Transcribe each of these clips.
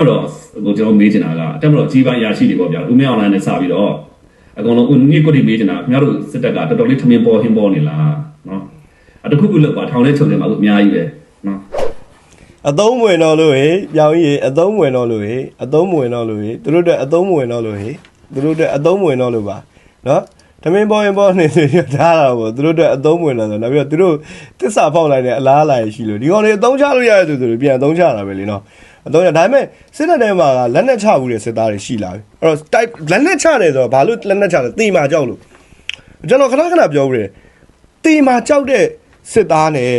မတော်ကိုကျွန်တော်မေးချင်တာကတက်မတော်ကြီးပိုင်းရာရှိတွေပေါ့ဗျာဦးမင်းအောင်လိုင်းနဲ့စပြီးတော့အကုန်လုံးဦးညစ်ကိုတိမေးချင်တာခင်ဗျားတို့စစ်တပ်ကတော်တော်လေးထမင်းပေါ်ဟင်းပေါ်နေလားနော်အတခုခုလောက်ပါထောင်ထဲချုပ်နေမှာအခုအများကြီးပဲနော်အသုံးဝင်တော့လို့ဟေပြောင်းကြီးအသုံးဝင်တော့လို့ဟေအသုံးဝင်တော့လို့ဟေသူတို့တက်အသုံးဝင်တော့လို့ဟေသူတို့တက်အသုံးဝင်တော့လို့ပါနော်တမင်ပေါ်ရင်ပေါ်နေဆိုရထားတာပေါ့သူတို့တက်အသုံးဝင်တော့ဆိုနောက်ပြီးတော့သူတို့တစ္ဆာဖောက်လိုက်တဲ့အလားအလာရှိလို့ဒီကောင်တွေအသုံးချလို့ရတဲ့သူတွေပြန်အသုံးချတာပဲလေနော် အသုံးချဒါပေမဲ့စစ်တပ်ထဲမှာကလက်နဲ့ချဘူးတဲ့စစ်သားတွေရှိလာပြီအဲ့တော့ type လက်နဲ့ချတယ်ဆိုတော့ဘာလို့လက်နဲ့ချလဲတေမာကြောက်လို့ကျွန်တော်ခဏခဏပြောပြတယ်တေမာကြောက်တဲ့စစ်သားနဲ့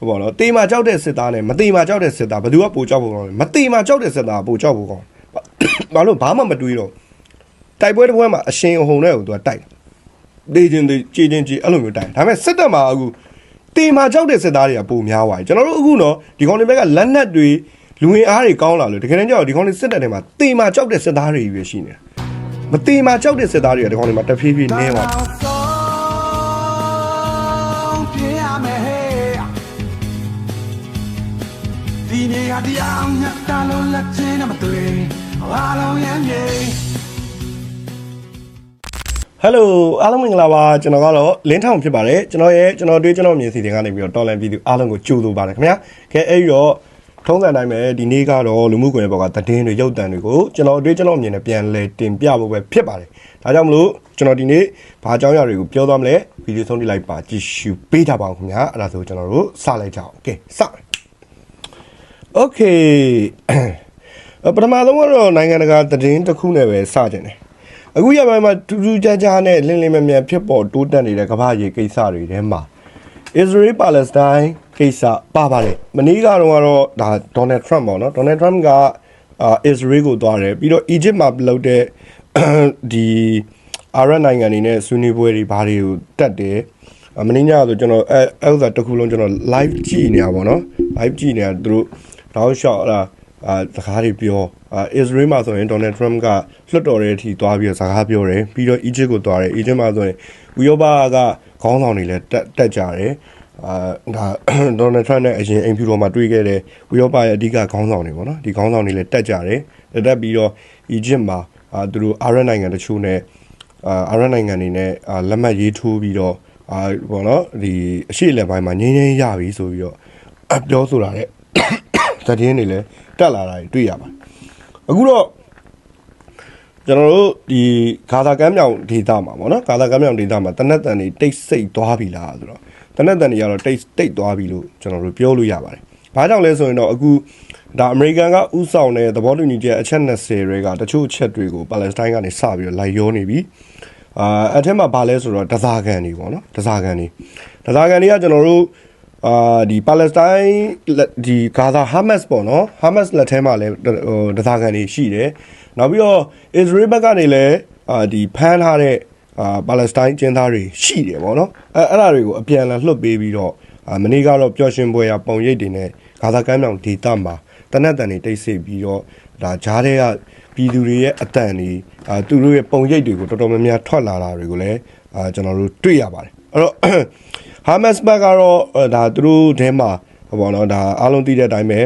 ဟုတ်ပါတော့တေးမာကြောက်တဲ့စစ်သားနဲ့မတေးမာကြောက်တဲ့စစ်သားဘယ်သူကပိုကြောက်ဖို့ကောင်းလဲမတေးမာကြောက်တဲ့စစ်သားကပိုကြောက်ဖို့ကောင်းဘာလို့ဘာမှမတွေးတော့တိုက်ပွဲတစ်ပွဲမှာအရှင်အဟုန်နဲ့ကိုသူကတိုက်ဒေးချင်းဒေးကြည်ချင်းကြည်အဲ့လိုမျိုးတိုက်ဒါပေမဲ့စစ်တပ်မှာအခုတေးမာကြောက်တဲ့စစ်သားတွေကပိုများသွားပြီကျွန်တော်တို့အခုနော်ဒီကောင်တွေဘက်ကလက်နက်တွေ လူဝင်အားတွေကောင်းလာလို့တကယ်တမ်းကျတော့ဒီကောင်တွေစစ်တပ်တွေမှာတေးမာကြောက်တဲ့စစ်သားတွေကြီးပဲရှိနေတာမတေးမာကြောက်တဲ့စစ်သားတွေကဒီကောင်တွေမှာတဖြည်းဖြည်းနည်းသွားတယ်ဒီနေ့ဟာတရားမြတ်တာလို့လက်ချင်းနဲ့မတွေ့အားလုံးရမ်းမြေဟယ်လိုအားလုံးမင်္ဂလာပါကျွန်တော်ကတော့လင်းထောင်ဖြစ်ပါတယ်ကျွန်တော်ရဲ့ကျွန်တော်တွေးကျွန်တော်မြင်စီတင်ကနေပြီးတော့တော်လန်ပြည်သူအားလုံးကိုကြိုဆိုပါတယ်ခင်ဗျာခဲအဲ့ဒီတော့ ထုံးစံတိုင်းပဲဒီနေ့ကတော့လူမှုကွန်ရက်ပေါ်ကသတင်းတွေရုပ်သံတွေကိုကျွန်တော်အတွေ့ကျွန်တော်အမြင်နဲ့ပြန်လဲတင်ပြဖို့ပဲဖြစ်ပါတယ်။ဒါကြောင့်မလို့ကျွန်တော်ဒီနေ့ဘာအကြောင်းအရာတွေကိုပြောသွားမလဲဗီဒီယိုဆုံးထိလိုက်ပါကြည့်ရှုပေးကြပါဦးခင်ဗျာ။အဲ့ဒါဆိုကျွန်တော်တို့စလိုက်ကြအောင်။ကဲစ။ Okay ပထမဆုံးကတော့နိုင်ငံတကာသတင်းတစ်ခုနဲ့ပဲစကြင်တယ်။အခုရပိုင်းမှာတူတူကြကြနဲ့လင်းလင်းမြန်မြန်ဖြစ်ပေါ်တိုးတက်နေတဲ့ကမ္ဘာကြီးကိစ္စတွေထဲမှာ Israel Palestine ကိစ္စပါပါတယ်မနေ့ကတော့ကတော့ဒါ Donald Trump ပေါ့နော် Donald Trump ကအာ Israel ကိုသွားတယ်ပြီးတော့ Egypt မှာလုပ်တဲ့ဒီအာရပ်နိုင်ငံတွေနဲ့ဆွေးနွေးပွဲတွေဘာတွေကိုတက်တယ်အမင်းညဆိုကျွန်တော်အဲအဲ့ဥစ္စာတစ်ခုလုံးကျွန်တော် live ကြည့်နေတာပေါ့နော် live ကြည့်နေတာသူတို့တောင်းလျှောက်လာအာစကားတွေပြောအာ Israel မှာဆိုရင် Donald Trump ကလွှတ်တော်ရဲ့အထိသွားပြီးတော့စကားပြောတယ်ပြီးတော့ Egypt ကိုသွားတယ် Egypt မှာဆိုရင်ဥရောပက ခေါင်းဆောင်တွေလည်းတက်တက်ကြတယ်အာဒါ Donald Trump နဲ့အရင်အိမ်ဖြူတော်မှာတွေ့ခဲ့တဲ့ဥရောပရဲ့အဓိကခေါင်းဆောင်တွေပေါ့နော်ဒီခေါင်းဆောင်တွေလည်းတက်ကြတယ်တက်ပြီးတော့ Egypt မှာအာသူတို့အာရပ်နိုင်ငံတချို့နဲ့အာအာရပ်နိုင်ငံတွေနဲ့အာလက်မှတ်ရေးထိုးပြီးတော့အာဘောနော်ဒီအရှိလက်ပိုင်းမှာငြင်းငြင်းရပြီဆိုပြီးတော့ပြောဆိုတာတဲ့သတင်းတွေလည်းတက်လာတာတွေ့ရပါတယ်အခုတော့ ကျွန်တော်တို့ဒီဂါဇာကမ်းမြောင်ဒေသမှာပေါ့နော်ဂါဇာကမ်းမြောင်ဒေသမှာတနက်တန်တွေတိတ်ဆိတ်သွားပြီလားဆိုတော့တနက်တန်တွေကတော့တိတ်တိတ်သွားပြီလို့ကျွန်တော်တို့ပြောလို့ရပါတယ်။ဘာကြောင့်လဲဆိုရင်တော့အခုဒါအမေရိကန်ကဥဆောင်တဲ့သဘောတူညီချက်အချက်20တွေကတချို့အချက်တွေကိုပါလက်စတိုင်းကနေစပြီးတော့လိုက်ရောနေပြီ။အာအထက်မှာဘာလဲဆိုတော့ဒဇာကန်တွေပေါ့နော်ဒဇာကန်တွေဒဇာကန်တွေကကျွန်တော်တို့အာဒီပါလက်စတိုင်းဒီဂါဇာဟာမတ်စ်ပေါ့နော်ဟာမတ်စ်လက်ထဲမှာလည်းဟိုဒသကန်တွေရှိတယ် နောက်ပြီးတော့အစ္စရေးဘက်ကနေလည်းအာဒီဖမ်းထားတဲ့အာပါလက်စတိုင်းကျင်းသားတွေရှိတယ်ပေါ့နော်အဲအဲ့ဒါတွေကိုအပြန်အလှန်လွှတ်ပေးပြီးတော့အာမနေ့ကတော့ပျော်ရွှင်ပွဲရပုံရိပ်တွေနဲ့ဂါဇာကမ်းမြောင်ဒေသမှာတနက်တန်တွေတိတ်ဆိတ်ပြီးတော့ဒါဂျားတွေကပြည်သူတွေရဲ့အတန်တွေအာသူတို့ရဲ့ပုံရိပ်တွေကိုတော်တော်များများထွက်လာတာတွေကိုလည်းအာကျွန်တော်တို့တွေ့ရပါတယ်အဲ့တော့ဟာမတ်စ်ဘက်ကတော့အဲဒါသူတို့ထဲမှာဟောပေါ့နော်ဒါအားလုံးသိတဲ့အတိုင်းပဲ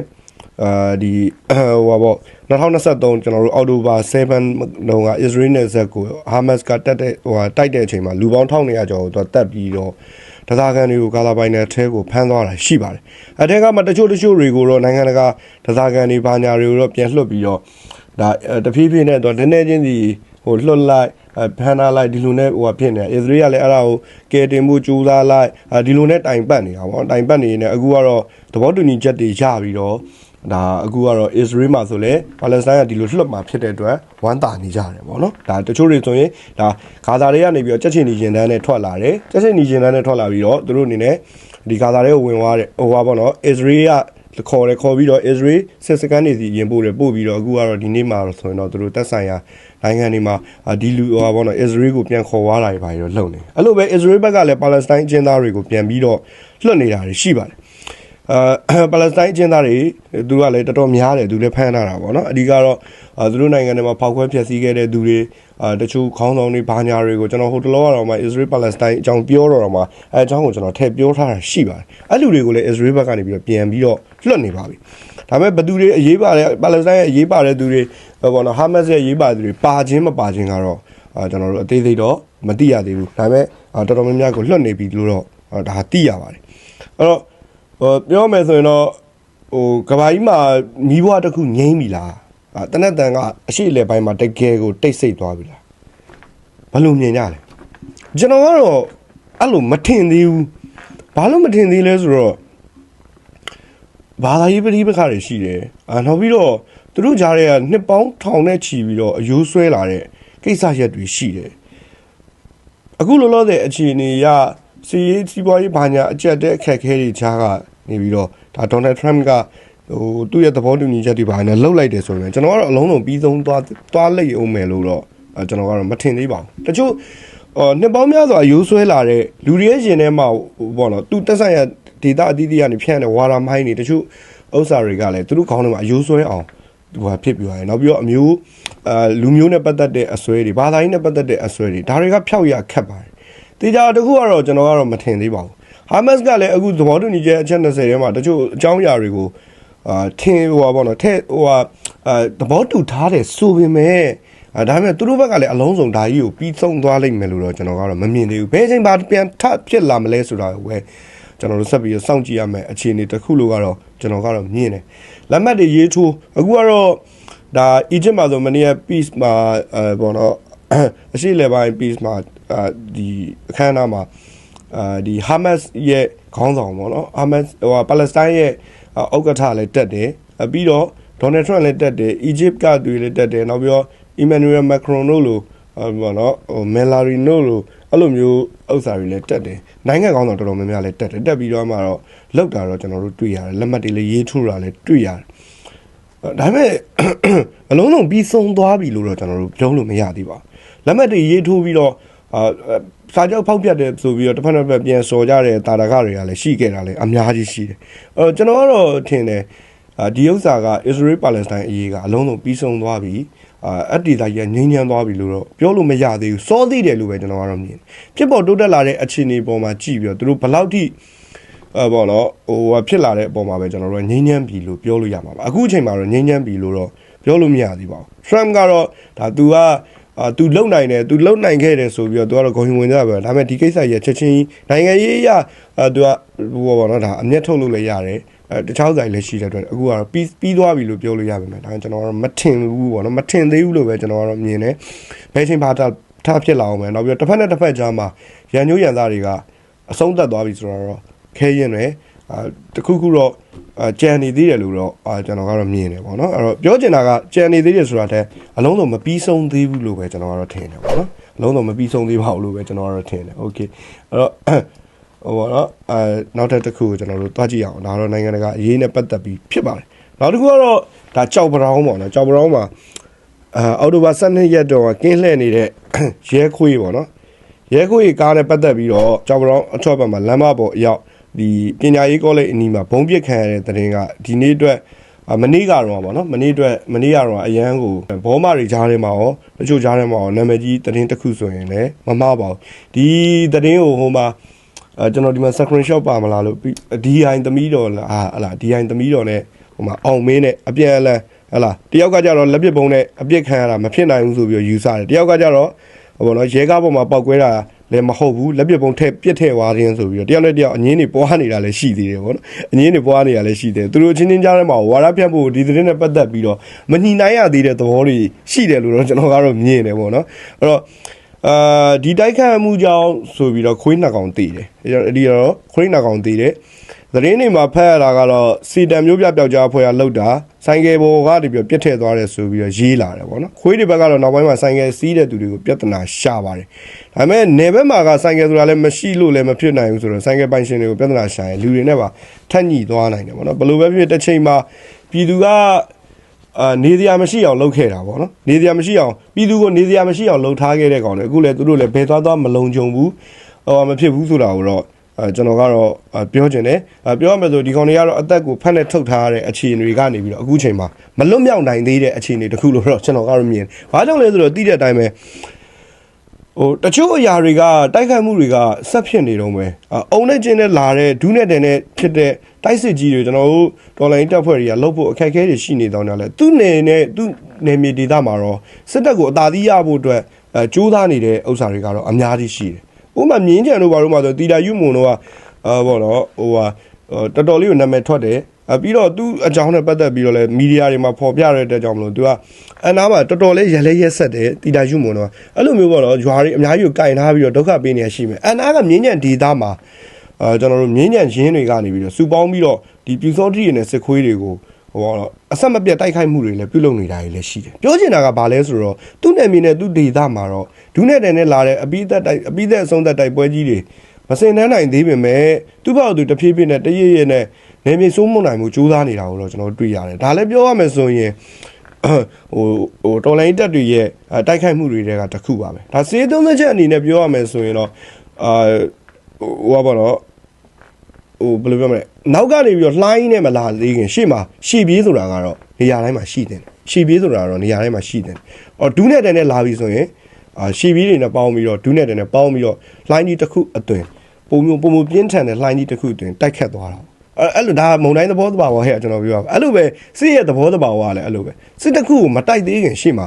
အာဒီဟိုပါပေါ့2023ကျွန်တော်တို့အောက်တိုဘာ7တုန်းက Israel နဲ့ဇက်ကို Hamas ကတက်တဲ့ဟိုဟာတိုက်တဲ့အချိန်မှာလူပေါင်း1900ကျော်ကိုသူတက်ပြီးတော့တသားကန်တွေကိုဂါဇာပိုင်းနဲ့အထဲကိုဖမ်းသွားတာရှိပါတယ်။အထက်ကမှတချို့တချို့တွေကိုတော့နိုင်ငံတကာတသားကန်တွေဘာညာတွေကိုတော့ပြန်လွှတ်ပြီးတော့ဒါတဖြည်းဖြည်းနဲ့တော့နည်းနည်းချင်းစီဟိုလွှတ်လိုက်အဲဖန်ထားလိုက်ဒီလိုနဲ့ဟိုဖြစ်နေအစ္စရေးကလည်းအဲ့ဒါကိုကယ်တင်မှုကြိုးစားလိုက်အဲဒီလိုနဲ့တိုင်ပတ်နေတာပေါ့တိုင်ပတ်နေနေအခုကတော့သဘောတူညီချက်တွေရပြီးတော့ ဒါအခုကတော့ Israel မှာဆိုလဲ Palestine ကဒီလိုလွှတ်မှာဖြစ်တဲ့အတွက်ဝမ်းသာနေကြတယ်ပေါ့နော်ဒါတချို့တွေဆိုရင်ဒါဂါဇာတွေကနေပြီးတော့ကြက်ချင်နေရင်တန်းနဲ့ထွက်လာတယ်ကြက်ချင်နေရင်တန်းနဲ့ထွက်လာပြီးတော့သူတို့အနေနဲ့ဒီဂါဇာတွေကိုဝင်သွားတယ်ဟိုပါပေါ့နော် Israel ကခေါ်တယ်ခေါ်ပြီးတော့ Israel စစ်စကန်နေစီရင်ပို့တယ်ပို့ပြီးတော့အခုကတော့ဒီနေ့မှာဆိုရင်တော့သူတို့တက်ဆိုင်ရာနိုင်ငံတွေမှာဒီလူဟောပေါ့နော် Israel ကိုပြန်ခေါ်သွားတာတွေပါပြီးတော့လုပ်နေအဲ့လိုပဲ Israel ဘက်ကလည်း Palestine အကျဉ်းသားတွေကိုပြန်ပြီးတော့လွှတ်နေတာတွေရှိပါတယ် အာပါလက်စတိုင်းအကျဉ်းသားတွေသူကလည်းတော်တော်များတယ်သူလည်းဖမ်းထားတာပေါ့နော်အဓိကတော့အာသူတို့နိုင်ငံတွေမှာဖောက်ခွဲဖျက်ဆီးခဲ့တဲ့သူတွေအာတချို့ခေါင်းဆောင်တွေဘာညာတွေကိုကျွန်တော်ဟိုတလောကတော့မှ Israel Palestine အကြောင်းပြောတော့တော့မှအဲအကြောင်းကိုကျွန်တော်ထည့်ပြောထားတာရှိပါတယ်အဲ့လူတွေကိုလည်း Israel ဘက်ကနေပြီးတော့ပြန်ပြီးတော့လွှတ်နေပါပြီဒါဒါပေမဲ့ဘသူတွေအရေးပါတဲ့ပါလက်စတိုင်းရဲ့အရေးပါတဲ့သူတွေဟောပေါ့နော်ဟာမတ်ရဲ့အရေးပါတဲ့သူတွေပါခြင်းမပါခြင်းကတော့အာကျွန်တော်တို့အသေးသေးတော့မသိရသေးဘူးဒါပေမဲ့အာတော်တော်များများကိုလွတ်နေပြီလို့တော့အာဒါသိရပါတယ်အဲ့တော့ ဟိုပြောမယ်ဆိုရင်တော့ဟိုကဘာကြီးမှာမိဘွားတစ်ခုငိမ့်ပြီလားအာတနက်တန်ကအရှိလေပိုင်းမှာတကယ်ကိုတိတ်ဆိတ်သွားပြီလားဘယ်လိုမြင်ကြလဲကျွန်တော်ကတော့အဲ့လိုမထင်သေးဘူးဘာလို့မထင်သေးလဲဆိုတော့ဘာသာရေးပဋိပက္ခတွေရှိတယ်အာနောက်ပြီးတော့သူတို့ကြားထဲကနှစ်ပေါင်းထောင်နဲ့ချီပြီးတော့အယိုးဆွဲလာတဲ့ကိစ္စရက်တွေရှိတယ်အခုလောလောဆယ်အခြေအနေရ စီရေးစီးပွားရေးဘာညာအကျက်တဲ့အခက်အခဲတွေကြားကနေပြီးတော့ဒါဒေါ်နယ်ထရမ့်ကဟိုသူ့ရဲ့သဘောတူညီချက်တွေဘာညာလှုပ်လိုက်တယ်ဆိုရင်ကျွန်တော်ကတော့အလုံးစုံပြီးဆုံးသွားသွားလိမ့်အောင်မယ်လို့တော့အဲကျွန်တော်ကတော့မထင်သေးပါဘူးတချို့အော်နှစ်ပေါင်းများစွာရိုးဆွဲလာတဲ့လူတွေရဲ့ရင်ထဲမှာဟိုပေါ့နော်သူတက်ဆိုင်ရဒေတာအသီးသီးကနေဖြန့်တဲ့ဝါရာမိုင်းတွေတချို့ဥစ္စာတွေကလည်းသူတို့ခေါင်းထဲမှာအယိုးဆွဲအောင်ဟိုဟာဖြစ်ပြရတယ်နောက်ပြီးတော့အမျိုးအာလူမျိုးနဲ့ပတ်သက်တဲ့အစွဲတွေဘာသာရေးနဲ့ပတ်သက်တဲ့အစွဲတွေဒါတွေကဖျောက်ရခက်ပါတယ် တေချာတစ်ခုကတော့ကျွန်တော်ကတော့မထင်သေးပါဘူးဟာမတ်ကလည်းအခုသဘောတူညီချက်အချက်20ထဲမှာတချို့အကြောင်းအရာတွေကိုအာထင်ဟိုပါပေါ့နော်ထဲဟိုဟာအာသဘောတူထားတယ်ဆိုပေမဲ့အဲဒါပေမဲ့သူတို့ဘက်ကလည်းအလုံးစုံဒါကြီးကိုပြီးဆုံးသွားလိမ့်မယ်လို့တော့ကျွန်တော်ကတော့မမြင်သေးဘူးဘယ်အချိန်မှပြန်ထဖြစ်လာမလဲဆိုတာကိုပဲကျွန်တော်တို့ဆက်ပြီးတော့စောင့်ကြည့်ရမယ်အခြေအနေတစ်ခုလို့ကတော့ကျွန်တော်ကတော့မြင်တယ်လက်မှတ်တွေရေးထိုးအခုကတော့ဒါ Egypt မှာဆိုမနေ့က peace မှာအဲပေါ့နော် အရှိလေပိုင်း peace မှာအာဒီအခမ်းအနားမှာအာဒီ Hamas ရဲ့ခေါင်းဆောင်ပေါ့နော် Hamas ဟိုပါလက်စတိုင်းရဲ့ဥက္ကဋ္ဌလည်းတက်တယ်အပြီးတော့ Donald Trump လည်းတက်တယ် Egypt ကသူတွေလည်းတက်တယ်နောက်ပြီးတော့ Emmanuel Macron တို့လိုဟိုပေါ့နော်ဟို Melanie တို့လိုအဲ့လိုမျိုးဥစ္စာတွေလည်းတက်တယ်နိုင်ငံကောင်းဆောင်တော်တော်များများလည်းတက်တယ်တက်ပြီးတော့မှတော့လောက်တာတော့ကျွန်တော်တို့တွေ့ရတယ်လက်မှတ်တွေလည်းရေးထိုးတာလည်းတွေ့ရတယ်ဒါပေမဲ့အလုံးစုံပြီးဆုံးသွားပြီလို့တော့ကျွန်တော်တို့ပြောလို့မရသေးပါဘူး လက်မှတ်တွေရေးထိုးပြီးတော့အာစာချုပ်ဖောက်ပြတ်တယ်ဆိုပြီးတော့တစ်ဖက်တစ်ဖက်ပြန်စော်ကြတဲ့တာရကတွေကလည်းရှိခဲ့တာလည်းအများကြီးရှိတယ်အဲ့တော့ကျွန်တော်ကတော့ထင်တယ်အာဒီဥစ္စာက Israel Palestine အရေးကအလုံးစုံပြီးဆုံးသွားပြီအာအတ္တိသားကြီးကငြိမ်းချမ်းသွားပြီလို့တော့ပြောလို့မရသေးဘူးစောသေးတယ်လို့ပဲကျွန်တော်ကတော့မြင်တယ်ဖြစ်ပေါ်တိုးတက်လာတဲ့အခြေအနေပေါ်မှာကြည့်ပြီးတော့သူတို့ဘယ်လောက်ထိအဲပေါ့နော်ဟိုဟာဖြစ်လာတဲ့အပေါ်မှာပဲကျွန်တော်တို့ကငြိမ်းချမ်းပြီလို့ပြောလို့ရမှာပါအခုအချိန်မှာတော့ငြိမ်းချမ်းပြီလို့တော့ပြောလို့မရသေးပါဘူး Trump ကတော့ဒါ तू က အာသူလုံနိုင်တယ်သူလုံနိုင်ခဲ့တယ်ဆိုပြီးတော့သူကတော့ဂုဏ်ယူဝင်ကြပါဒါပေမဲ့ဒီကိစ္စကြီးချက်ချင်းနိုင်ငံရေးအရအာသူကဟိုပါတော့ဒါအမျက်ထုတ်လို့လည်းရတယ်အဲတခြားဆိုင်လည်းရှိတဲ့အတွက်အခုကတော့ပြီးပြီးသွားပြီလို့ပြောလို့ရပါမယ်ဒါကျွန်တော်ကတော့မထင်ဘူးပေါ့နော်မထင်သေးဘူးလို့ပဲကျွန်တော်ကတော့မြင်တယ်ဘယ်ချိန်မှထားထားဖြစ်လာအောင်မယ်နောက်ပြီးတော့တစ်ဖက်နဲ့တစ်ဖက်ကြားမှာရန်ညိုးရန်သားတွေကအဆုံးသတ်သွားပြီဆိုတော့ခဲရင်တယ်အာတခုခုတော့အာ ကြံနေသေးတယ်လို့တော့အာကျွန်တော်ကတော့မြင်တယ်ပေါ့နော်အဲ့တော့ပြောချင်တာကကြံနေသေးတယ်ဆိုတာတဲ့အလုံးစုံမပြီးဆုံးသေးဘူးလို့ပဲကျွန်တော်ကတော့ထင်တယ်ပေါ့နော်အလုံးစုံမပြီးဆုံးသေးပါဘူးလို့ပဲကျွန်တော်ကတော့ထင်တယ်โอเคအဲ့တော့ဟိုပေါ့နော်အဲနောက်ထပ်တစ်ခုကိုကျွန်တော်တို့တွားကြည့်အောင်ဒါတော့နိုင်ငံတကာအရေးနဲ့ပတ်သက်ပြီးဖြစ်ပါတယ်နောက်တစ်ခုကတော့ဒါကြောက်ပရောင်းပေါ့နော်ကြောက်ပရောင်းမှာအာအော်တိုဘာ12ရက်တော့ကင်းလှည့်နေတဲ့ရဲခွေးပေါ့နော်ရဲခွေးကားနဲ့ပတ်သက်ပြီးတော့ကြောက်ပရောင်းအထောက်ပံ့မှာလမ်းမပေါ်အရောက် ဒီပညာရေးကောလိပ်အနီးမှာဘုံပစ်ခံရတဲ့တဲ့ရင်ကဒီနေ့အတွက်အမနေ့ကတော့ဗောနော်မနေ့အတွက်မနေ့ကတော့အရန်ကိုဘောမတွေကြားထဲမှာရောတချို့ကြားထဲမှာရောနာမည်ကြီးသတင်းတစ်ခုဆိုရင်လည်းမမှားပါဘူးဒီသတင်းကိုဟိုမှာအဲကျွန်တော်ဒီမှာ screenshot ပါမလားလို့ DI သမီးတော်လားဟာဟလာ DI သမီးတော်နဲ့ဟိုမှာအောင်မင်းနဲ့အပြန်အလှန်ဟလာတယောက်ကကြတော့လက်ပစ်ပုံနဲ့အပြစ်ခံရတာမဖြစ်နိုင်ဘူးဆိုပြီးတော့ယူဆတယ်တယောက်ကကြတော့ဟိုဘောနော်ရဲကားပေါ်မှာပောက်ကွဲတာ လည်းမဟုတ်ဘူးလက်ပစ်ပုံထက်ပြစ်ထည့်သွားခြင်းဆိုပြီးတော့တယောက်နဲ့တယောက်အငင်းတွေပွားနေတာလည်းရှိသေးတယ်ဗောနော်အငင်းတွေပွားနေတာလည်းရှိတယ်သူတို့ချင်းချင်းကြားထဲမှာဝါရဖြတ်ဖို့ဒီသတင်းနဲ့ပတ်သက်ပြီးတော့မညှိနှိုင်းရသေးတဲ့သဘောတွေရှိတယ်လို့တော့ကျွန်တော်ကတော့မြင်တယ်ဗောနော်အဲ့တော့အာဒီတိုက်ခတ်မှုကြောင့်ဆိုပြီးတော့ခွေးနှစ်ကောင်တည်တယ်အဲ့ဒီတော့ခွေးနှစ်ကောင်တည်တယ် သတင်းတွေမှာဖတ်ရတာကတော့စီတံမျိုးပြပျောက်ကြားဖွဲ့ရလောက်တာဆိုင်ကယ်ပေါ်ကနေပြီးပြစ်ထည့်သွားတယ်ဆိုပြီးတော့ရေးလာတယ်ဗောနော်ခွေးတွေဘက်ကတော့နောက်ပိုင်းမှာဆိုင်ကယ်စီးတဲ့သူတွေကိုပြဿနာရှာပါတယ်ဒါပေမဲ့နေဘက်မှာကဆိုင်ကယ်ဆိုတာလည်းမရှိလို့လည်းမဖြစ်နိုင်ဘူးဆိုတော့ဆိုင်ကယ်ပိုင်ရှင်တွေကိုပြဿနာရှာရင်လူတွေနဲ့ပါထက်ညှိသွားနိုင်တယ်ဗောနော်ဘယ်လိုပဲဖြစ်ဖြစ်တစ်ချိန်မှာပြည်သူကအာနေစရာမရှိအောင်လုပ်ခဲ့တာပေါ့နော်နေစရာမရှိအောင်ပြည်သူကိုနေစရာမရှိအောင်လုပ်ထားခဲ့တဲ့ကောင်တွေအခုလည်းသူတို့လည်းဘယ်သွားသွားမလုံခြုံဘူးဟိုမဖြစ်ဘူးဆိုတာကိုတော့အဲ ကျွန်တော်ကတော့ပြောချင်တယ်ပြောရမယ်ဆိုဒီကောင်တွေကတော့အသက်ကိုဖက်နဲ့ထုတ်ထားရတဲ့အခြေအနေတွေကနေပြီးတော့အခုချိန်မှာမလွတ်မြောက်နိုင်သေးတဲ့အခြေအနေတခုလို့တော့ကျွန်တော်ကတော့မြင်ဘာကြောင့်လဲဆိုတော့သိတဲ့အတိုင်းပဲဟိုတချို့အရာတွေကတိုက်ခိုက်မှုတွေကဆက်ဖြစ်နေတော့မယ်အအုံနဲ့ကျင်းနဲ့လာတဲ့ဒူးနဲ့တန်နဲ့ဖြစ်တဲ့တိုက်စစ်ကြီးတွေကျွန်တော်တို့ဒေါ်လာရင်းတပ်ဖွဲ့တွေကလှုပ်ဖို့အခက်အခဲတွေရှိနေတော့တယ်လေသူ့နေနဲ့သူ့နေမြေဒေသမှာတော့စစ်တပ်ကိုအသာသီးရဖို့အတွက်အဲကြိုးစားနေတဲ့ဥစ္စာတွေကတော့အများကြီးရှိတယ် ဥပမာမြင်းကြံတို့ဘာလို့မှဆိုတီတာယူမွန်တို့ကအာဘောနော်ဟိုဟာတော်တော်လေးကိုနာမည်ထွက်တယ်အပြီးတော့သူ့အကြောင်းနဲ့ပတ်သက်ပြီးတော့လည်းမီဒီယာတွေမှာဖော်ပြရတဲ့အတွက်ကြောင့်မလို့သူကအနာမှာတော်တော်လေးရလဲရက်ဆက်တယ်တီတာယူမွန်တော့အဲ့လိုမျိုးပေါ့နော်ဂျွာတွေအများကြီးကိုကင်ထားပြီးတော့ဒုက္ခပေးနေရရှိမယ်အနာကမြင်းညံဒေသမှာအာကျွန်တော်တို့မြင်းညံရင်းတွေကနေပြီးတော့စူပေါင်းပြီးတော့ဒီပြူစောတိတွေနဲ့စစ်ခွေးတွေကို ဟိုတော့အဆက်မပြတ်တိုက်ခိုက်မှုတွေလည်းပြုလုပ်နေတာတွေလည်းရှိတယ်ပြောချင်တာကဘာလဲဆိုတော့သူ့နယ်မြေနဲ့သူ့ဒေသမှာတော့ဒူးနဲ့တန်နဲ့လာတဲ့အပိသက်တိုက်အပိသက်အဆုံးသက်တိုက်ပွဲကြီးတွေမစင်တန်းနိုင်သေးပေမဲ့သူ့ဘောက်သူတဖြည်းဖြည်းနဲ့တရရနဲ့နေမြေစိုးမွန်နိုင်မှုစူးစမ်းနေတာကိုတော့ကျွန်တော်တွေ့ရတယ်ဒါလည်းပြောရမယ်ဆိုရင်ဟိုဟိုတော်လိုင်းတက်တွေရဲ့အဲတိုက်ခိုက်မှုတွေကတစ်ခုပါပဲဒါစေးသုံးသက်ချက်အနေနဲ့ပြောရမယ်ဆိုရင်တော့အာဟိုဟိုပါတော့ ဟိုဘယ်လိုပြောမလဲနောက်ကနေပြီးတော့လှိုင်းနဲ့မလာသေးခင်ရှေ့မှာရှေ့ပြေးဆိုတာကတော့နေရာတိုင်းမှာရှိတယ်ရှေ့ပြေးဆိုတာကတော့နေရာတိုင်းမှာရှိတယ်အော်ဒူးနဲ့တန်နဲ့လာပြီဆိုရင်အာရှေ့ပြေးတွေနဲ့ပေါင်းပြီးတော့ဒူးနဲ့တန်နဲ့ပေါင်းပြီးတော့လှိုင်းကြီးတစ်ခုအသွင်ပုံမျိုးပုံမျိုးပြင်းထန်တဲ့လှိုင်းကြီးတစ်ခုအသွင်တိုက်ခတ်သွားတာအဲ့အဲ့လိုဒါမုံတိုင်းသဘောတဘာဝဟဲ့ကျွန်တော်ပြောပါအဲ့လိုပဲစစ်ရဲ့သဘောတဘာဝကလည်းအဲ့လိုပဲစစ်တစ်ခုကိုမတိုက်သေးခင်ရှေ့မှာ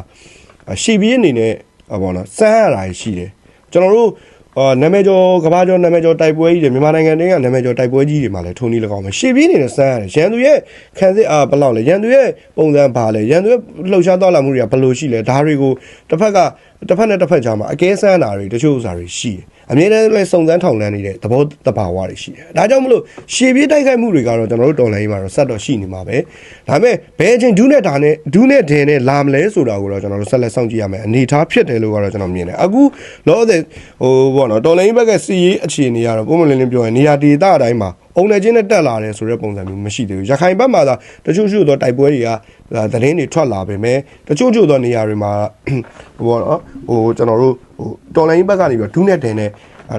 ရှေ့ပြေးအနေနဲ့ဟောပေါ့နော်စမ်းရတာရှိတယ်ကျွန်တော်တို့ အာနာမည်ကျော်ကမ္ဘာကျော်နာမည်ကျော်တိုက်ပွဲကြီးတွေမြန်မာနိုင်ငံတည်းကနာမည်ကျော်တိုက်ပွဲကြီးတွေမှာလည်းထုံနေလကောင်းပဲရှေ့ပြေးနေနဲ့စမ်းရတယ်ရန်သူရဲ့ခံစစ်အားဘယ်လောက်လဲရန်သူရဲ့ပုံစံဘာလဲရန်သူရဲ့လှုပ်ရှားသွားလာမှုတွေကဘယ်လိုရှိလဲဒါတွေကိုတစ်ဖက်ကတစ်ဖက်နဲ့တစ်ဖက်ကြားမှာအကဲစမ်းတာတွေတချို့ဥစ္စာတွေရှိတယ် အမြဲတမ်းလည်းစုံစမ်းထောင်လန်းနေတဲ့သဘောတဘာဝတွေရှိတယ်ဒါကြောင့်မလို့ရှေ့ပြေးတိုက်ခိုက်မှုတွေကတော့ကျွန်တော်တို့တော်လိုင်းမှာတော့ဆက်တော့ရှိနေမှာပဲဒါပေမဲ့ဘယ်အချိန်ဒူးနဲ့ဒါနဲ့ဒူးနဲ့ဒင်နဲ့လာမလဲဆိုတာကိုတော့ကျွန်တော်တို့ဆက်လက်စောင့်ကြည့်ရမယ်အနေထားဖြစ်တယ်လို့ကတော့ကျွန်တော်မြင်တယ်အခုလောဆယ်ဟိုပေါ့နော်တော်လိုင်းဘက်ကစီရေးအခြေအနေကတော့ပုံမှန်လင်းလင်းပြောရင်နေရာဒေသအတိုင်းမှာ အုံနယ်ချင်းနဲ့တက်လာတယ်ဆိုတဲ့ပုံစံမျိုးမရှိသေးဘူးရခိုင်ဘက်မှာသာတချို့ချို့သောတိုက်ပွဲတွေကသတင်းတွေထွက်လာပေမဲ့တချို့ချို့သောနေရာတွေမှာဟိုပေါ့နော်ဟိုကျွန်တော်တို့ဟိုတော်လိုင်းဘက်ကနေပြီးတော့ဒူးနဲ့ဒင်နဲ့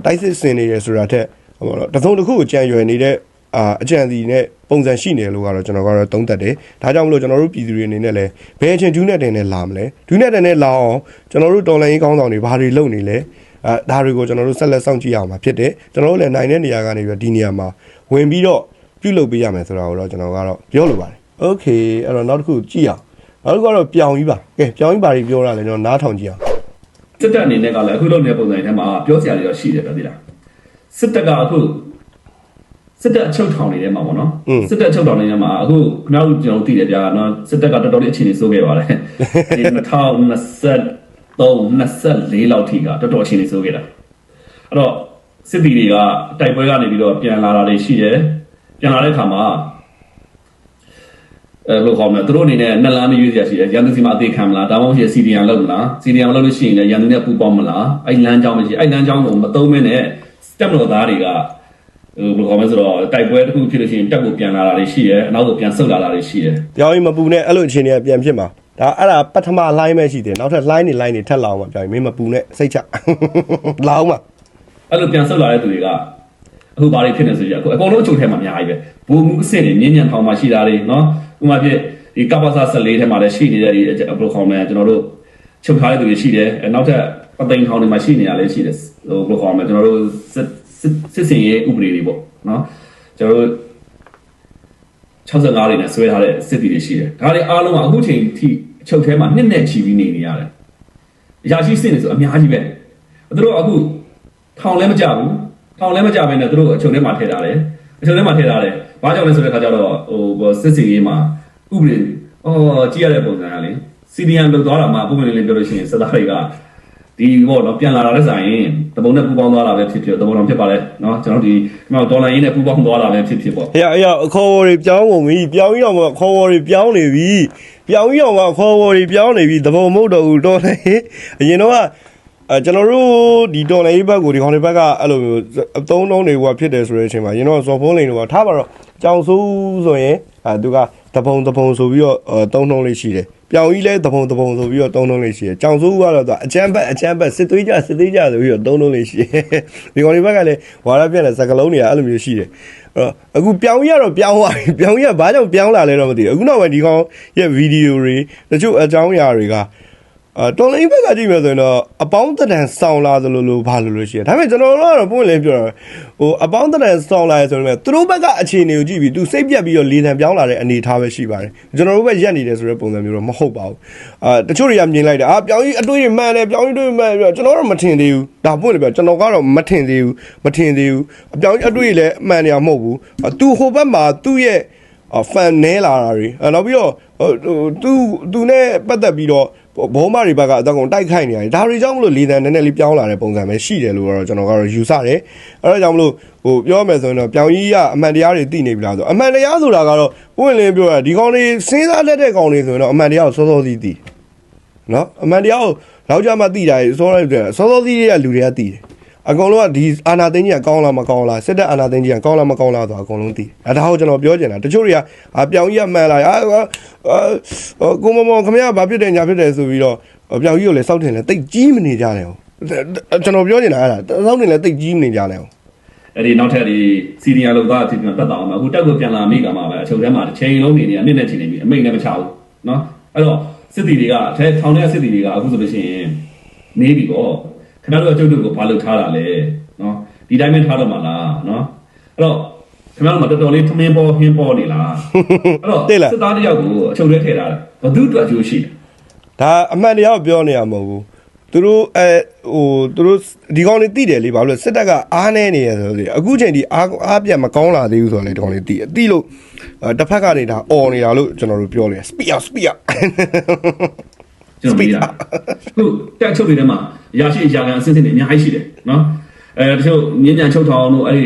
တိုက်စစ်ဆင်နေရဆိုတာထက်ဟိုပေါ့နော်တစုံတစ်ခုကိုကြံရွယ်နေတဲ့အာအကြံစီနဲ့ပုံစံရှိနေလို့ကတော့ကျွန်တော်ကတော့သုံးသပ်တယ်။ဒါကြောင့်မလို့ကျွန်တော်တို့ပြည်သူတွေအနေနဲ့လည်းဘယ်အချိန်ဒူးနဲ့တင်နဲ့လာမလဲ။ဒူးနဲ့တင်နဲ့လာအောင်ကျွန်တော်တို့တော်လိုင်းကောင်းဆောင်တွေဘာတွေလုပ်နေလဲ။အဲဒါတွေကိုကျွန်တော်တို့ဆက်လက်စောင့်ကြည့်ရအောင်မှာဖြစ်တယ်။ကျွန်တော်တို့လည်းနိုင်တဲ့နေရာကနေပြီးဒီနေရာမှာ ဝင်ပြီးတော့ပြုလုပ်ပေးရမယ်ဆိုတာကိုတော့ကျွန်တော်ကတော့ပြောလိုပါတယ်။ Okay အဲ့တော့နောက်တစ်ခုကြည့်အောင်။နောက်တစ်ခုကတော့ပြောင်ကြီးပါ။ကဲပြောင်ကြီးပါတွေပြောတာလည်းကျွန်တော်နားထောင်ကြည့်အောင်စစ်တပ်အနေနဲ့ကလည်းအခုလုပ်နေတဲ့ပုံစံထဲမှာပြောစရာတွေတော့ရှိတယ်ဗျာဒီလားစစ်တပ်ကအခုစစ်တပ်အချုပ်ထောင်နေထဲမှာပေါ့နော်စစ်တပ်အချုပ်ထောင်နေထဲမှာအခုခင်ဗျားတို့ကျွန်တော်တို့သိတယ်ဗျာနော်စစ်တပ်ကတော်တော်လေးအခြေအနေဆိုးခဲ့ပါတယ်ဒီ2023 24လောက်ထိကတော်တော်အခြေအနေဆိုးခဲ့တာအဲ့တော့ စစ်တီတွေကတိုက်ပွဲကနေပြီးတော့ပြန်လာတာတွေရှိတယ်ပြန်လာတဲ့အခါမှာအဲဘယ်လိုခေါ်မလဲသူတို့အနေနဲ့နှစ်လမ်းမရွေးစရာရှိတယ်ရန်သူစီမှာအသေးခံမလားဒါမှမဟုတ်စီဒီယန်လုပ်မလားစီဒီယန်လုပ်လို့ရှိရင်လည်းရန်သူနဲ့ပူးပေါင်းမလားအဲ့လမ်းကြောင်းမရှိအဲ့လမ်းကြောင်းကိုမသုံးမနဲ့တက်မလို့သားတွေကဟိုဘယ်လိုခေါ်မလဲဆိုတော့တိုက်ပွဲတစ်ခုဖြစ်လို့ရှိရင်တက်ကိုပြန်လာတာတွေရှိတယ်အနောက်ကိုပြန်ဆုတ်လာတာတွေရှိတယ်ပြောင်းရင်မပူနဲ့အဲ့လိုအခြေအနေကပြန်ဖြစ်မှာဒါအဲ့ဒါပထမ line ပဲရှိတယ်နောက်ထပ် line နေ line နေထက်လာအောင်မှာပြောင်းရင်မင်းမပူနဲ့စိတ်ချလာအောင်မှာ အဲ့လိုပြန်ဆုတ်လာတဲ့သူတွေကအခုဘာတွေဖြစ်နေဆိုကြအခုအကုန်လုံးအချုပ်ထဲမှာအများကြီးပဲဘူမှုအစ်စ်တွေမြင်းညံထောင်မှာရှိတာတွေနော်ဥပမာဖြစ်ဒီကပ္ပစာ14ထဲမှာလည်းရှိနေတဲ့ဒီဘယ်လိုခေါ်မလဲကျွန်တော်တို့ချုပ်ထားတဲ့သူတွေရှိတယ်အဲနောက်ထပ်ပသိမ်ထောင်တွေမှာရှိနေရလဲရှိတယ်ဟိုဘယ်လိုခေါ်မလဲကျွန်တော်တို့စစ်စစ်စစ်စင်ရေးဥပဒေတွေပေါ့နော်ကျွန်တော်တို့65တွေနဲ့ဆွဲထားတဲ့စစ်တီတွေရှိတယ်ဒါတွေအားလုံးကအခုချိန်ထိအချုပ်ထဲမှာနှစ်နဲ့ချီပြီးနေနေရတယ်အရာရှိစစ်နေဆိုအများကြီးပဲသူတို့အခု ထောင်လည်းမကြဘူးထောင်လည်းမကြဘဲနဲ့သူတို့အချုပ်ထဲမှာထည့်ထားတယ်အချုပ်ထဲမှာထည့်ထားတယ်ဘာကြောင့်လဲဆိုတဲ့ခါကျတော့ဟိုစစ်စီရေးမှာဥပဒေအော်ကြည့်ရတဲ့ပုံစံကလေစီဒီယန်လောက်သွားတာမှပုံမှန်လေးလေးပြောလို့ရှိရင်စသားတွေကဒီဘောနော်ပြန်လာတာလည်းဆိုင်ရင်တပုံနဲ့ပူပေါင်းသွားတာပဲဖြစ်ဖြစ်တပုံတော့ဖြစ်ပါလေနော်ကျွန်တော်ဒီဒီမှာဒေါ်လာရင်းနဲ့ပူပေါင်းသွားတာပဲဖြစ်ဖြစ်ပေါ့ဟဲ့အေးအခေါ်ဝေါ်တွေပြောင်းကုန်ပြီပြောင်းကြီးအောင်ကခေါ်ဝေါ်တွေပြောင်းနေပြီပြောင်းကြီးအောင်ကခေါ်ဝေါ်တွေပြောင်းနေပြီတပုံမဟုတ်တော့ဘူးတော်နေအရင်တော့က အဲကျွန်တော်တို့ဒီတော်လေးဘက်ကိုဒီခေါင်းလေးဘက်ကအဲ့လိုမျိုးအသုံးလုံးတွေဟိုဖြစ်တယ်ဆိုတဲ့အချိန်မှာရင်တော့ဇော်ဖုန်းလိန်တော့ထားပါတော့ကြောင်ဆိုးဆိုရင်အဲသူကတပုံတပုံဆိုပြီးတော့သုံးလုံးလေးရှိတယ်ပြောင်ကြီးလဲတပုံတပုံဆိုပြီးတော့သုံးလုံးလေးရှိတယ်ကြောင်ဆိုးကတော့သူအချမ်းဘက်အချမ်းဘက်စစ်သွေးကြစစ်သွေးကြဆိုပြီးတော့သုံးလုံးလေးရှိတယ်ဒီခေါင်းလေးဘက်ကလည်းဝါရပြက်တဲ့စကလုံးတွေကအဲ့လိုမျိုးရှိတယ်အဲ့တော့အခုပြောင်းကြီးကတော့ပြောင်းသွားပြီပြောင်းကြီးကဘာကြောင့်ပြောင်းလာလဲတော့မသိဘူးအခုနောက်ပိုင်းဒီကောင်ရဲ့ဗီဒီယိုတွေတချို့အကြောင်းအရာတွေက အာတော်လိုင်းဘက်ကကြည့်မယ်ဆိုရင်တော့အပေါင်းတန်ဆောင်းလာသလိုလိုဘာလို့လို့ရှိရဒါပေမဲ့ကျွန်တော်တို့ကတော့ပုံလင်းပြောတာဟိုအပေါင်းတန်ဆောင်းလာရဆိုရင်သူတို့ဘက်ကအခြေအနေကိုကြည့်ပြီးသူစိတ်ပြက်ပြီးတော့လေတံပြောင်းလာတဲ့အနေအထားပဲရှိပါတယ်ကျွန်တော်တို့ဘက်ရက်နေတယ်ဆိုတဲ့ပုံစံမျိုးတော့မဟုတ်ပါဘူးအာတချို့တွေကမြင်လိုက်တယ်အာပြောင်းကြီးအတွေ့အမှန်တယ်ပြောင်းကြီးအတွေ့အမှန်ပြောကျွန်တော်တော့မထင်သေးဘူးဒါပုံလင်းပြောကျွန်တော်ကတော့မထင်သေးဘူးမထင်သေးဘူးအပြောင်းကြီးအတွေ့လည်းအမှန်တရားမဟုတ်ဘူးအာသူဟိုဘက်မှာသူ့ရဲ့အဖန်နဲလာတာတွေအဲနောက်ပြီးတော့ဟိုသူသူနဲ့ပတ်သက်ပြီးတော့ ဘောမတွေဘက်ကအတော့ကုန်တိုက်ခိုက်နေရတယ်ဒါတွေကြောင့်မလို့လေတံနည်းနည်းလေးပြောင်းလာတဲ့ပုံစံပဲရှိတယ်လို့တော့ကျွန်တော်ကတော့ယူဆတယ်အဲဒါကြောင့်မလို့ဟိုပြောမယ်ဆိုရင်တော့ပြောင်ကြီးကအမှန်တရားတွေသိနေပြီလားဆိုအမှန်တရားဆိုတာကတော့ပွင့်လင်းပြောတာဒီကောင်တွေစဉ်းစားလက်တဲ့ကောင်တွေဆိုရင်တော့အမှန်တရားကိုစောစောစီးသိနော်အမှန်တရားကိုနောက်ကြမှသိတာစောစောစောစောစီးတွေကလူတွေကသိတယ် အကောင်လုံးကဒီအာနာသိန်းကြီးကကောင်းလားမကောင်းလားစစ်တပ်အာနာသိန်းကြီးကကောင်းလားမကောင်းလားဆိုတော့အကောင်လုံးသိတယ်ဒါဒါကိုကျွန်တော်ပြောချင်တာတချို့တွေကအာပြောင်ကြီးကမှန်လာအာကိုမမောင်ခမရဘာဖြစ်တယ်ညာဖြစ်တယ်ဆိုပြီးတော့ပြောင်ကြီးကိုလည်းစောက်တင်လဲတိတ်ကြီးမနေကြနဲ့ဟုတ်ကျွန်တော်ပြောချင်တာအဲ့ဒါစောက်တင်လဲတိတ်ကြီးမနေကြနဲ့ဟုတ် အဲ့ဒီနောက်ထပ်ဒီစီနီယာလောက်သားအဖြစ်ပြန်တက်တော့မှာအခုတက်ကိုပြန်လာမိကမှာပဲအချုပ်ထဲမှာတစ်ချိန်လုံးနေနေအနစ်နဲ့ချိန်နေပြီအမိတ်နဲ့မချဘူးเนาะအဲ့တော့စစ်တီတွေကအဲထောင်ထဲစစ်တီတွေကအခုဆိုလို့ရှိရင်နေပြီပေါ့ ခင်ဗျားတို့အကျုပ်တို့ကိုဘာလုပ်ထားတာလဲနော်ဒီတိုင်းပဲထားတော့မှာလားနော်အဲ့တော့ခင်ဗျားတို့မှာတော်တော်လေးထမင်းပေါ်ဟင်းပေါ်နေလားအဲ့တော့စစ်သားတယောက်ကိုအချုပ်ထဲထည့်ထားတာဘသူအတွက်အကျိုးရှိတာဒါအမှန်တရားကိုပြောနေရမဟုတ်ဘူးသူတို့အဲဟိုသူတို့ဒီကောင်လေးတိတယ်လေဘာလို့လဲစစ်တပ်ကအားနေနေရဆိုတော့အခုချိန်ဒီအားအားပြန်မကောင်းလာသေးဘူးဆိုတော့လေဒီကောင်လေးတိအတိလို့တစ်ဖက်ကနေဒါអော်နေတာလို့ကျွန်တော်တို့ပြောလေ speed up speed up ကျွန်တော်မေးတာခုတက်ချုပ်တွေထဲမှာရရှိအရာခံအစစ်စစ်တွေအများကြီးရှိတယ်နော်အဲတချို့မြင်းပြန်ချုပ်ထောင်တို့အဲ့ဒီ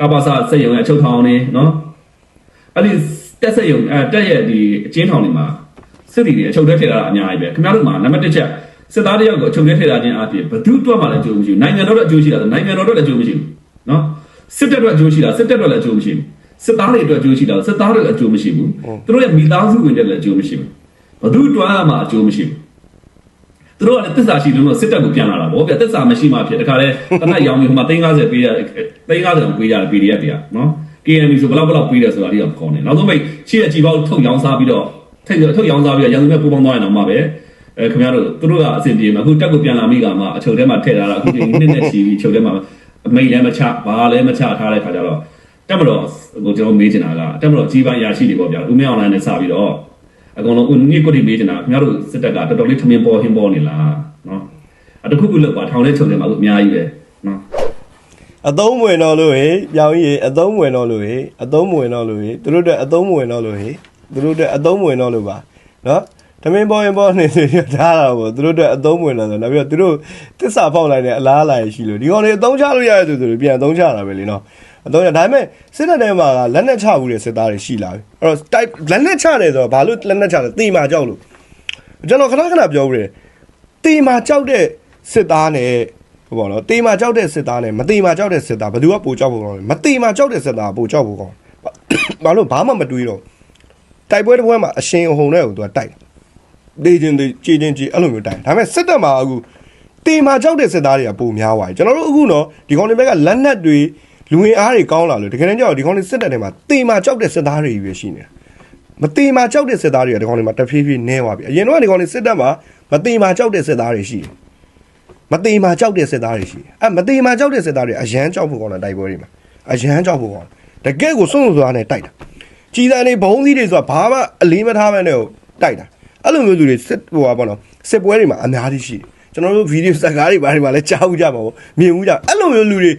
ကပ္ပစစက်ရုံရဲ့ချုပ်ထောင်နေနော်အဲ့ဒီတက်စက်ရုံအဲတက်ရဲ့ဒီအချင်းထောင်တွေမှာစစ်တီတွေအချုပ်ထဲထည့်ထားတာအများကြီးပဲခင်ဗျားတို့မှာနံပါတ်1ချက်စစ်သားတယောက်ကိုအချုပ်ထဲထည့်ထားခြင်းအပြင်ဘယ်သူတွက်မှလည်းအကျိုးမရှိဘူးနိုင်ငံတော်ရဲ့အကျိုးရှိတာဆိုနိုင်ငံတော်ရဲ့အကျိုးမရှိဘူးနော်စစ်တပ်ရဲ့အကျိုးရှိတာစစ်တပ်ရဲ့အကျိုးမရှိဘူးစစ်သားတွေအတွက်အကျိုးရှိတာစစ်သားတွေအကျိုးမရှိဘူးသူတို့ရဲ့မိသားစုဝင်တွေလည်းအကျိုးမရှိဘူးဘယ်သူတွက်မှအကျိုးမရှိဘူး သူတို့ကလည်းတစ္ဆာရှိလို့စစ်တပ်ကိုပြန်လာတာဗောဗျတစ္ဆာမရှိမှဖြစ်တခါလဲတနက်ရောင်းပြီးဟိုမှာ350ပေးရ350တောင်ပေးရတယ် PDF တွေကနော် KNB ဆိုဘယ်လောက်ဘယ်လောက်ပေးတယ်ဆိုတာဒီကကောင်းတယ်နောက်ဆုံးပိတ်ရှေ့အကြည့်ပေါက်ထုတ်ရောင်းစားပြီးတော့ထိတ်ထုတ်ရောင်းစားပြီးတော့ရန်သူမဲ့ပူပေါင်းသွားရင်တော့မှပဲအဲခင်ဗျားတို့သူတို့ကအဆင်ပြေမှာအခုတက်ကိုပြန်လာမိကမှအချုပ်ထဲမှာထည့်ထားတာအခုဒီနှစ်နဲ့ချီပြီးအချုပ်ထဲမှာအမိတ်လည်းမချဘာလည်းမချထားတဲ့ခါကျတော့တက်မတော်ကိုကျွန်တော်မေးချင်တာကတက်မတော်ကြီးပိုင်းရရှိတွေပေါ့ဗျာဦးမင်းအောင်လိုင်းနဲ့စပြီးတော့ အကုန်လုံးဦးနိကိုတိမေးချင်တာခင်ဗျားတို့စစ်တပ်ကတော်တော်လေးထမင်းပေါ်ဟင်းပေါ်နေလားနော်အတခုခုလောက်ပါထောင်ထဲချုပ်နေမှာအခုအများကြီးပဲနော်အသုံးဝင်တော့လို့ဟေပြောင်းကြီးအသုံးဝင်တော့လို့ဟေအသုံးဝင်တော့လို့ဟေသူတို့အတွက်အသုံးဝင်တော့လို့ဟေသူတို့အတွက်အသုံးဝင်တော့လို့ပါနော်တမင်ပေါ်ရင်ပေါ်နေဆိုရထားတာပေါ့သူတို့အတွက်အသုံးဝင်တော့ဆိုနောက်ပြီးတော့သူတို့တစ္ဆာဖောက်လိုက်တဲ့အလားအလာရှိလို့ဒီကောင်တွေအသုံးချလို့ရရဆိုဆိုလို့ပြန်အသုံးချတာပဲလေနော် အသုံးချဒါပေမဲ့စစ်တပ်ထဲမှာကလက်နဲ့ချဘူးတဲ့စစ်သားတွေရှိလာပြီအဲ့တော့ type လက်နဲ့ချတယ်ဆိုတော့ဘာလို့လက်နဲ့ချလဲတေမာကြောက်လို့ကျွန်တော်ခဏခဏပြောဦးတယ်တေမာကြောက်တဲ့စစ်သားနဲ့ဟိုပေါ့နော်တေမာကြောက်တဲ့စစ်သားနဲ့မတေမာကြောက်တဲ့စစ်သားဘယ်သူကပိုကြောက်ဖို့ကောင်းလဲမတေမာကြောက်တဲ့စစ်သားကပိုကြောက်ဖို့ကောင်းဘာလို့ဘာမှမတွေးတော့တိုက်ပွဲတစ်ပွဲမှာအရှင်အဟုန်နဲ့ကိုသူကတိုက်ဒေးချင်းဒေးကြည်ချင်းကြည်အဲ့လိုမျိုးတိုက်ဒါပေမဲ့စစ်တပ်မှာအခုတေမာကြောက်တဲ့စစ်သားတွေကပိုများသွားပြီကျွန်တော်တို့အခုနော်ဒီကောင်တွေဘက်ကလက်နက်တွေ လူဝင်အားတွေကောင်းလာလို့တကယ်တမ်းကျတော့ဒီကောင်တွေစစ်တပ်တွေမှာတေမာကြောက်တဲ့စစ်သားတွေကြီးပဲရှိနေတာမတေမာကြောက်တဲ့စစ်သားတွေကဒီကောင်တွေမှာတဖြည်းဖြည်းနည်းသွားပြီအရင်တော့ဒီကောင်တွေစစ်တပ်မှာမတေမာကြောက်တဲ့စစ်သားတွေရှိတယ်မတေမာကြောက်တဲ့စစ်သားတွေရှိတယ်အဲမတေမာကြောက်တဲ့စစ်သားတွေအရန်ကြောက်ဖို့ကောင်းတာတိုက်ပွဲတွေမှာအရန်ကြောက်ဖို့ကောင်းတယ်တကယ်ကိုစွန့်စွာနဲ့တိုက်တာကြီးစံနေဘုံစည်းတွေဆိုတာဘာမှအလေးမထားဘဲနဲ့ကိုတိုက်တာအဲ့လိုမျိုးလူတွေစစ်ဟိုပါပေါ့နော်စစ်ပွဲတွေမှာအများကြီးရှိတယ်ကျွန်တော်တို့ဗီဒီယိုစကားတွေဘာတွေမှာလည်းကြားဦးကြမှာပေါ့မြင်ဦးကြအဲ့လိုမျိုးလူတွေ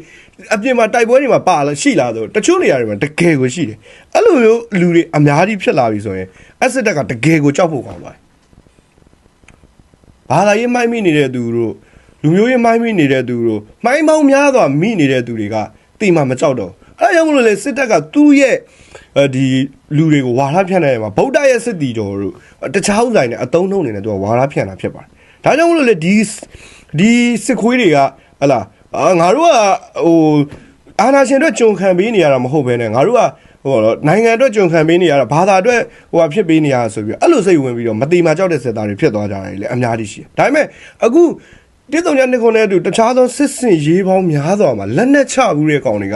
အပြင်မှာတိုက်ပွဲတွေမှာပါလာရှိလာဆိုတချို့နေရာတွေမှာတကယ်ကိုရှိတယ်အဲ့လိုမျိုးလူတွေအများကြီးဖြစ်လာပြီဆိုရင်အစစ်တက်ကတကယ်ကိုကြောက်ဖို့ကောင်းပါတယ်ဘာသာရေးမိုင်းမိနေတဲ့သူတို့လူမျိုးရေးမိုင်းမိနေတဲ့သူတို့မိုင်းပေါင်းများစွာမိနေတဲ့သူတွေကတိမှမကြောက်တော့ဘူးအဲ့ဒါကြောင့်မလို့လေစစ်တပ်ကသူ့ရဲ့အဲဒီလူတွေကိုဝါရဖြန့်နေမှာဗုဒ္ဓရဲ့စစ်တီတော်တို့တခြားဥဆိုင်နဲ့အတုံးနှုံးနေတယ်သူကဝါရဖြန့်တာဖြစ်ပါတယ်ဒါကြောင့်မလို့လေဒီဒီစစ်ခွေးတွေကဟလာ အာငါတို့ကဟိုအာနာရှင်အတွက်ကြုံခံပေးနေရတာမဟုတ်ဘဲနဲ့ငါတို့ကဟိုတော့နိုင်ငံအတွက်ကြုံခံပေးနေရတာဘာသာအတွက်ဟိုဟာဖြစ်ပေးနေရတာဆိုပြီးတော့အဲ့လိုစိတ်ဝင်ပြီးတော့မတိမာကြောက်တဲ့စစ်သားတွေဖြစ်သွားကြတယ်လေအများကြီးရှိတယ်ဒါပေမဲ့အခုတိတုံညနှစ်ခုနဲ့အတူတခြားသောစစ်စင်ရေးပေါင်းများစွာမှာလက်နက်ချဘူးတဲ့ကောင်တွေက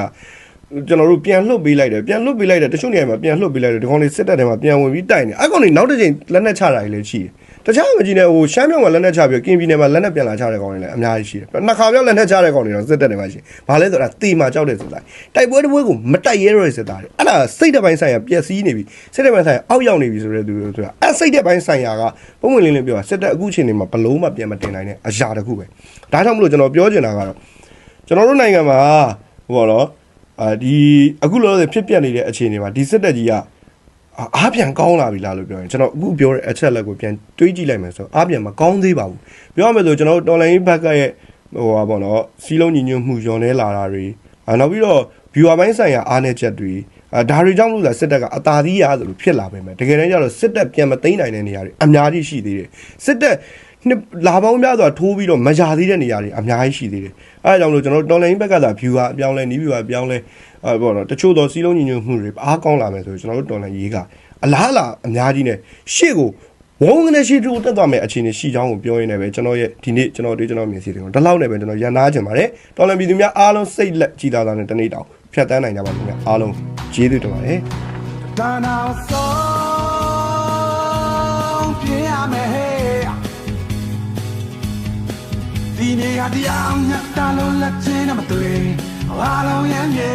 ကျွန်တော်တို့ပြန်လှုပ်ပေးလိုက်တယ်ပြန်လှုပ်ပေးလိုက်တယ်တချို့နေရာမှာပြန်လှုပ်ပေးလိုက်တယ်ဒီကောင်လေးစစ်တပ်ထဲမှာပြန်ဝင်ပြီးတိုက်နေအဲ့ကောင်လေးနောက်တစ်ချိန်လက်နက်ချတာတွေလည်းရှိတယ်တခြားမကြီးနဲ့ဟိုရှမ်းမြောက်မှာလက်နက်ချပြီးကင်ပြည်နယ်မှာလက်နက်ပြန်လာချတဲ့ကောင်တွေလည်းအများကြီးရှိတယ်နှစ်ခါပြောက်လက်နက်ချတဲ့ကောင်တွေတော့စစ်တပ်ထဲမှာရှိဘာလဲဆိုတော့တေမာကြောက်တဲ့စစ်သားတိုက်ပွဲတစ်ပွဲကိုမတိုက်ရဲတော့တဲ့စစ်သားတွေအဲ့ဒါစိတ်တပိုင်းဆိုင်ရာပျက်စီးနေပြီစိတ်တပိုင်းဆိုင်ရာအောက်ရောက်နေပြီဆိုတဲ့သူတွေဆိုတာအဲ့စိတ်တပိုင်းဆိုင်ရာကပုံမှန်လင်းလင်းပြောတာစစ်တပ်အခုချိန်နေမှာဘလုံးမပြန်မတင်နိုင်တဲ့အရာတစ်ခုပဲဒါကြောင့်မလို့ကျွန်တော်ပြောချင်တာကတော့ကျွန်တော်တို့နိုင်ငံမှာဟိုပါတော့ အာဒီအခုလောလောဆယ်ဖြစ်ပျက်နေတဲ့အခြေအနေမှာဒီစစ်တပ်ကြီးကအာအားပြန်ကောင်းလာပြီလားလို့ပြောရင်ကျွန်တော်အခုပြောတဲ့အချက်လက်ကိုပြန်တွေးကြည့်လိုက်မယ်ဆိုတော့အားပြန်မကောင်းသေးပါဘူးပြောရမယ်ဆိုကျွန်တော်တို့တော်လိုင်းဘက်ကရဲ့ဟိုပါပေါ့နော်စီးလုံးညီညွတ်မှုညွန်နေလာတာတွေအာနောက်ပြီးတော့ viewer ပိုင်းဆိုင်ရာအားနည်းချက်တွေအာ ဒါတွေကြောင့်လို့လားစစ်တပ်ကအသာသီးရဆိုလို့ဖြစ်လာပဲမယ်တကယ်တမ်းကျတော့စစ်တပ်ပြန်မသိမ်းနိုင်တဲ့နေရာတွေအများကြီးရှိသေးတယ်စစ်တပ်နှစ်လာပေါင်းများစွာထိုးပြီးတော့မရသေးတဲ့နေရာတွေအများကြီးရှိသေးတယ်အဲဒါကြောင့်လို့ကျွန်တော်တို့တော်လိုင်းဘက်ကသာ viewer အပြောင်းလဲနီး viewer အပြောင်းလဲအဲပေါ့နော်တချို့သောစီးလုံးညီညွတ်မှုတွေအားကောင်းလာမယ်ဆိုရင်ကျွန်တော်တို့တော်လိုင်းရေးကအလားအလာအများကြီးနဲ့ရှေ့ကိုဝုန်းကနေရှိတူတက်သွားမယ်အခြေအနေရှိချောင်းကိုပြောရင်းနဲ့ပဲကျွန်တော်ရဲ့ဒီနေ့ကျွန်တော်တွေ့ကျွန်တော်မြင်စီတွေကိုဒီလောက်နဲ့ပဲကျွန်တော်ရန်နာချင်ပါတယ်တော်လန်ပြည်သူများအားလုံးစိတ်လက်ကြည်လာတာနဲ့တနေ့တောင် ဖြတ်တန်းနိုင်ကြပါလို့များအားလုံးကျေးဇူးတင်ပါတယ်ဒါနာဆုံးပြရမယ်ဟေးဒီနေ့ကတရားညတ်တာလို့လက်ချင်းနဲ့မတွေ့အားလုံးရမ်းမြေ